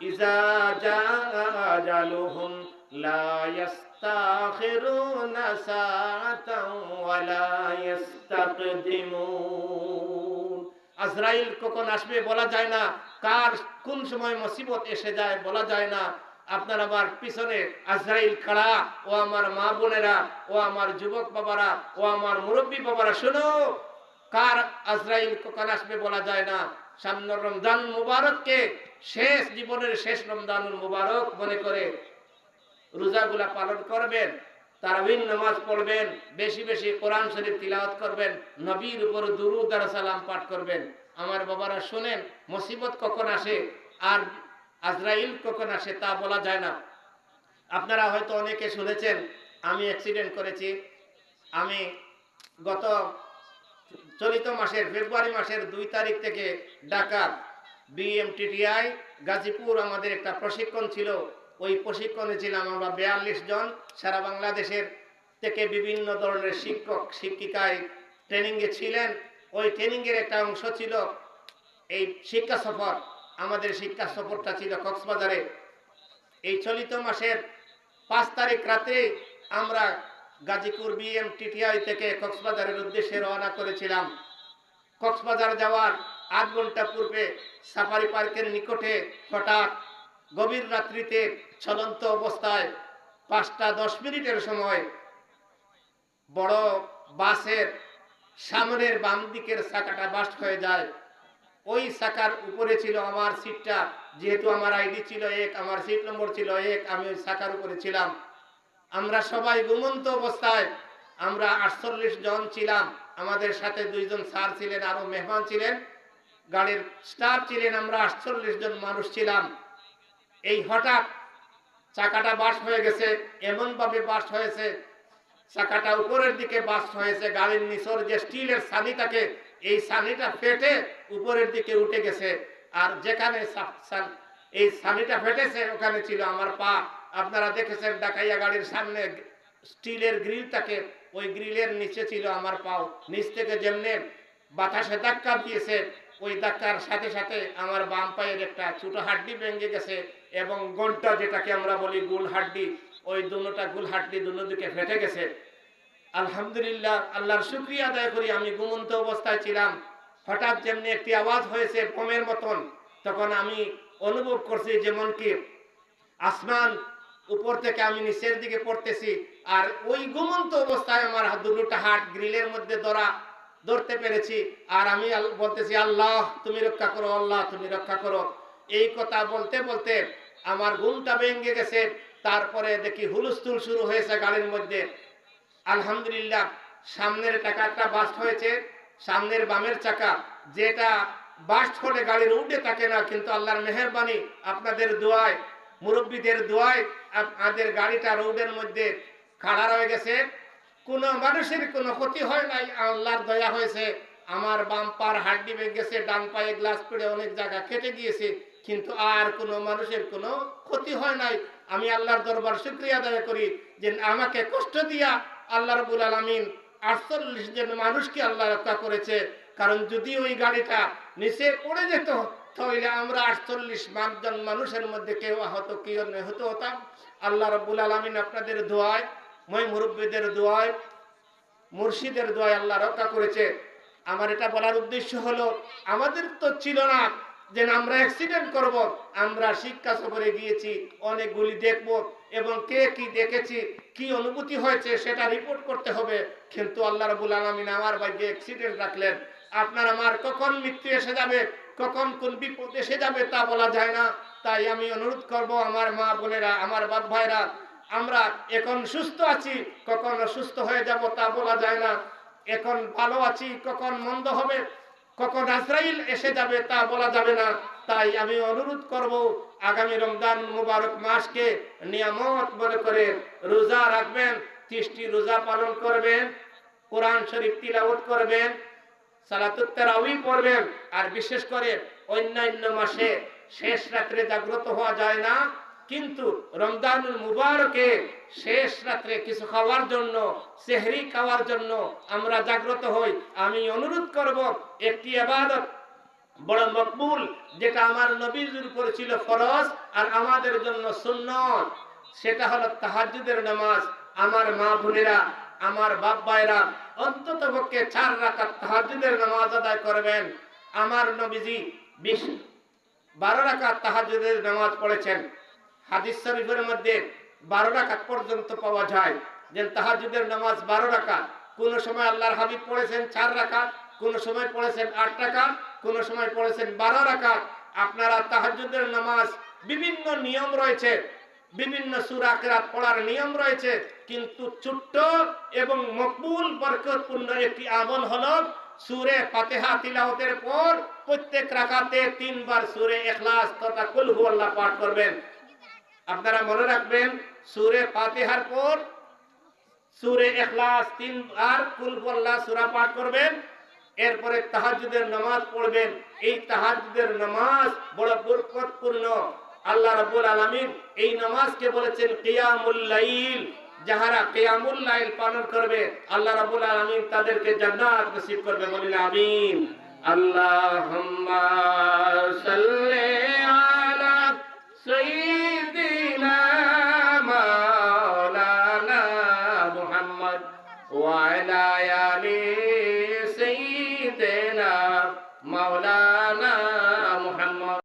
ইজা আজরাইল কখন আসবে বলা যায় না। কার কোন সময় মুসিবত এসে যায় বলা যায় না। আপনার আমার পিছনে আজরাইল খাড়া। ও আমার মা বোনেরা, ও আমার যুবক বাবারা, ও আমার মুরব্বী বাবারা, শোনো। কার আজরাইল কখন আসবে বলা যায় না। সামনে রমজান মুবারককে শেষ জীবনের শেষ রমজানুল মুবারক মনে করে রোজাগুলা পালন করবেন, তারাবিন নামাজ পড়বেন, বেশি বেশি কোরআন শরীফ তিলাওয়াত করবেন, নবীর উপর দুরুদ আর সালাম পাঠ করবেন। আমার বাবারা শুনেন, মুসিবত কখন আসে আর আজরাইল কখন আসে তা বলা যায় না। আপনারা হয়তো অনেকে শুনেছেন, আমি অ্যাক্সিডেন্ট করেছি। আমি গত চলিত মাসের, ফেব্রুয়ারি মাসের দুই তারিখ থেকে ঢাকা বিএমটিটিআই, গাজীপুর আমাদের একটা প্রশিক্ষণ ছিল। ওই প্রশিক্ষণে ছিলাম আমরা বিয়াল্লিশ জন সারা বাংলাদেশের থেকে বিভিন্ন ধরনের শিক্ষক শিক্ষিকায় ট্রেনিংয়ে ছিলেন। ওই ট্রেনিংয়ের একটা অংশ ছিল এই শিক্ষা সফর। আমাদের শিক্ষা সফরটা ছিল কক্সবাজারে। এই চলিত মাসের পাঁচ তারিখ রাতে আমরা গাজীপুর বিএম টিটিআই থেকে কক্সবাজারের উদ্দেশ্যে রওনা করেছিলাম। কক্সবাজার যাওয়ার আধ ঘণ্টা পূর্বে সাফারি পার্কের নিকটে হঠাৎ গভীর রাত্রিতে চলন্ত অবস্থায় পাঁচটা দশ মিনিটের সময় বড় বাসের সামনের বাম দিকের চাকাটা বাস্ট হয়ে যায়। ওই চাকার উপরে ছিল আমার সিটটা, যেহেতু আমার আইডি ছিল এক, আমার সিট নম্বর ছিল এক, আমি ওই চাকার উপরে ছিলাম। আমরা সবাই ঘুমন্ত অবস্থায়, আমরা আটচল্লিশ জন ছিলাম। আমাদের সাথে দুইজন স্যার ছিলেন, আরও মেহমান ছিলেন। গাড়ির স্টাফ ছিলেন, আমরা আটচল্লিশ জন মানুষ ছিলাম। এই হঠাৎ চাকাটা বাস হয়ে গেছে এমন ভাবে বাস্ট হয়েছে, চাকাটা উপরের দিকে বাস্ট হয়েছে, গাড়ির নিচর যে স্টিলের সানি থাকে, এই সানিটা ফেটে উপরের দিকে উঠে গেছে। আর যেখানে এই সানিটা ফেটেছে, ওখানে ছিল আমার পা। আপনারা দেখেছেন ডাকাইয়া গাড়ির সামনে স্টিলের গ্রিল থাকে, ওই গ্রিলের নিচে ছিল আমার পাও। নিচ থেকে যেমনে বাতাসে ধাক্কা দিয়েছে ওই ধাক্কার সাথে সাথে আমার বাম পায়ের একটা ছোট হাড্ডি ভেঙে গেছে এবং গন্টা যেটাকে আমরা বলি গুল হাড্ডি, ওই দুটোটা গুল হাড্ডি দুটো দিকে ফেটে গেছে। আলহামদুলিল্লাহ, আল্লাহর শুক্রিয়া আদায় করি, আমি ঘুমন্ত অবস্থায় ছিলাম। হঠাৎ যেমনি একটি আওয়াজ হয়েছে বোমের মতন, তখন আমি অনুভব করছি যেমন কি আসমান উপর থেকে আমি নিচের দিকে পড়তেছি, আর ওই ঘুমন্ত অবস্থায় আমার দুটোটা হাত গ্রিলের মধ্যে ধরা ধরতে পেরেছি। আর আমি বলতেছি, আল্লাহ, তুমি রক্ষা করো, আল্লাহ, তুমি রক্ষা করো। এই কথা বলতে বলতে আমার ঘুমটা ভেঙে গেছে। তারপরে দেখি হুলস্থুল শুরু হয়েছে গাড়ির মধ্যে। আলহামদুলিল্লাহ, সামনের টাকাটা বাস্ট হয়েছে। সামনের বামের চাকা, যেটা বাস্ট হলে গাড়ির উঠে থাকে না, কিন্তু আল্লাহর মেহরবানি আপনাদের দোয়ায়, মুরব্বীদের দোয়ায় আমাদের গাড়িটা রোডের মধ্যে খাড়া রয়ে গেছে। কোনো মানুষের কোনো ক্ষতি হয় নাই, আল্লাহর দয়া হয়েছে। আমার বাম পার হাড্ডি গেছে, ডান পায়ে গ্লাস পড়ে অনেক জায়গা কেটে গিয়েছে, কিন্তু আর কোনো মানুষের কোনো ক্ষতি হয় নাই। আমি আল্লাহর দরবার শুক্রিয়া আদায় করি যে আমাকে কষ্ট দিয়া আল্লাহ রবুল আলমিন আটচল্লিশ জন মানুষকে আল্লাহ রক্ষা করেছে। কারণ যদি ওই গাড়িটা নিচে পড়ে যেত, তাহলে আমরা আটচল্লিশ জন মানুষের মধ্যে কেউ আহত, কেউ নিহত হতাম। আল্লাহ রবুল আলমিন আপনাদের দোয়ায় মই মুরব্বীদের দোয়ায়, মুর্শিদের দোয়ায় আল্লাহ রক্ষা করেছে। আমার এটা বলার উদ্দেশ্য হলো, আমাদের তো ছিল না যে আমরা অ্যাক্সিডেন্ট করব, আমরা শিক্ষা সফরে গিয়েছি অনেকগুলি দেখব এবং কে কি দেখেছি, কি অনুভূতি হয়েছে সেটা রিপোর্ট করতে হবে। কিন্তু আল্লাহ রাবুল আলমিন আমার ভাগ্যে অ্যাক্সিডেন্ট রাখলেন। আপনার আমার কখন মৃত্যু এসে যাবে, কখন কোন বিপদ এসে যাবে তা বলা যায় না। তাই আমি অনুরোধ করব আমার মা বোনেরা, আমার বাপ ভাইরা আমরা এখন সুস্থ আছি, কখন অসুস্থ হয়ে যাব তা বলা যায় না। এখন ভালো আছি, কখন মন্দ হবে, কখন আজরাইল এসে যাবে তা বলা যাবে না। তাই আমি অনুরোধ করব, আগামী রমজান মুবারক মাসকে নিয়ামত মনে করে রোজা রাখবেন, ত্রিশটি রোজা পালন করবেন, কোরআন শরীফ তিলাওয়াত করবেন, সালাতুত তারাউই পড়বেন, আর বিশেষ করে অন্যান্য মাসে শেষ রাত্রে জাগ্রত হওয়া যায় না। কিন্তু রমজানুল মুবারকে শেষ রাত্রে কিছু খাওয়ার জন্য, সেহরি খাওয়ার জন্য আমরা জাগ্রত হই। আমি অনুরোধ করব, একটি আবাদত বড় মকবুল, যেটা আমার নবীর উপর ছিল ফরজ আর আমাদের জন্য সুন্নত। সেটা হলো তাহাজ্জুদের নামাজ। আমার মা বোনেরা, আমার বাপ ভাইরা অন্তত পক্ষে চার রাকাত তাহাজ্জুদের নামাজ আদায় করবেন। আমার নবীজি বিশ, বারো রাকাত তাহাজ্জুদের নামাজ পড়েছেন। হাদিস শরীফের মধ্যে বারো রাকাত পর্যন্ত পাওয়া যায়। যে তাহাজুদের নামাজ বারো রাকাত। কোন সময় আল্লাহর হাবিব পড়েছেন চার রাকাত, কোন সময় পড়েছেন আট রাকাত, কোন সময় পড়েছেন বারো রাকাত। আপনারা তাহাজুদের নামাজ বিভিন্ন নিয়ম রয়েছে, বিভিন্ন সূরা কেরাত পড়ার নিয়ম রয়েছে, কিন্তু ছোট্ট এবং মকবুল বরকতপূর্ণ একটি আমল হলো সুরে ফাতিহা তিলাওয়াতের পর প্রত্যেক রাকাতে তিনবার সুরে ইখলাস তথা কুল হুয়াল্লাহ পাঠ করবেন। আপনারা মনে রাখবেন, সূরে ফাতিহার পর সূরে ইখলাস তিনবার কুল হুয়াল্লাহ সূরা পাঠ করবেন, এরপরে তাহাজ্জুদের নামাজ পড়বেন। এই তাহাজ্জুদের নামাজ বড় বরকতপূর্ণ। আল্লাহ রাব্বুল আলামিন এই নামাজকে বলেছেন, কিয়ামুল লাইল যাহারা কিয়ামুল লাইল পালন করবে, আল্লাহ রাব্বুল আলামিন তাদেরকে জান্নাত নসিব করবে। বলিল, আমিন। আল্লাহুম্মা সাল্লি আলা সাইয়্যিদিনা মুহাম্মদ ওয়া